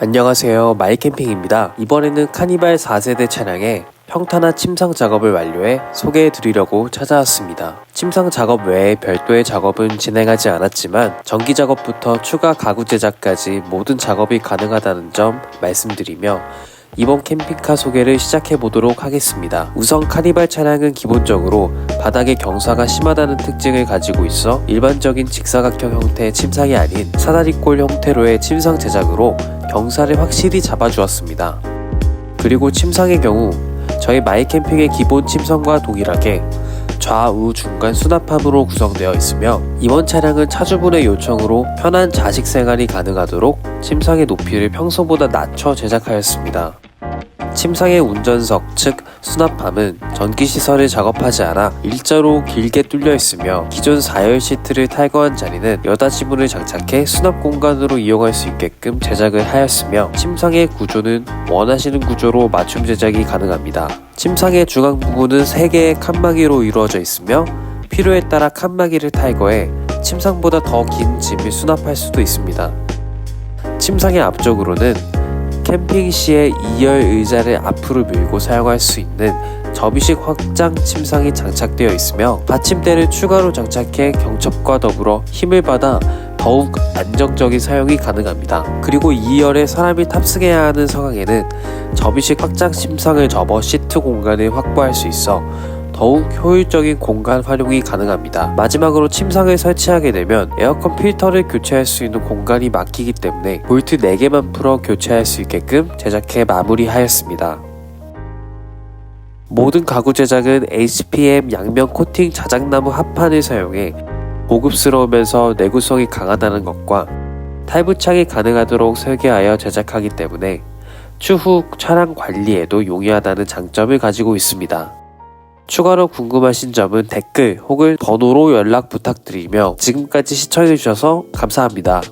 안녕하세요. 마이캠핑입니다. 이번에는 카니발 4세대 차량의 평탄화 침상 작업을 완료해 소개해 드리려고 찾아왔습니다. 침상 작업 외에 별도의 작업은 진행하지 않았지만 전기 작업부터 추가 가구 제작까지 모든 작업이 가능하다는 점 말씀드리며 이번 캠핑카 소개를 시작해 보도록 하겠습니다. 우선 카니발 차량은 기본적으로 바닥에 경사가 심하다는 특징을 가지고 있어 일반적인 직사각형 형태의 침상이 아닌 사다리꼴 형태로의 침상 제작으로 경사를 확실히 잡아주었습니다. 그리고 침상의 경우 저희 마이캠핑의 기본 침상과 동일하게 좌우 중간 수납함으로 구성되어 있으며 이번 차량은 차주분의 요청으로 편한 자식 생활이 가능하도록 침상의 높이를 평소보다 낮춰 제작하였습니다. 침상의 운전석 즉 수납함은 전기 시설을 작업하지 않아 일자로 길게 뚫려 있으며 기존 4열 시트를 탈거한 자리는 여다 지문을 장착해 수납 공간으로 이용할 수 있게끔 제작을 하였으며 침상의 구조는 원하시는 구조로 맞춤 제작이 가능합니다. 침상의 중앙 부분은 3개의 칸막이로 이루어져 있으며 필요에 따라 칸막이를 탈거해 침상보다 더 긴 짐을 수납할 수도 있습니다. 침상의 앞쪽으로는 캠핑 시에 2열 의자를 앞으로 밀고 사용할 수 있는 접이식 확장 침상이 장착되어 있으며 받침대를 추가로 장착해 경첩과 더불어 힘을 받아 더욱 안정적인 사용이 가능합니다. 그리고 2열에 사람이 탑승해야 하는 상황에는 접이식 확장 침상을 접어 시트 공간을 확보할 수 있어 더욱 효율적인 공간 활용이 가능합니다. 마지막으로 침상을 설치하게 되면 에어컨 필터를 교체할 수 있는 공간이 막히기 때문에 볼트 4개만 풀어 교체할 수 있게끔 제작해 마무리하였습니다. 모든 가구 제작은 HPM 양면 코팅 자작나무 합판을 사용해 고급스러우면서 내구성이 강하다는 것과 탈부착이 가능하도록 설계하여 제작하기 때문에 추후 차량 관리에도 용이하다는 장점을 가지고 있습니다. 추가로 궁금하신 점은 댓글 혹은 번호로 연락 부탁드리며 지금까지 시청해주셔서 감사합니다.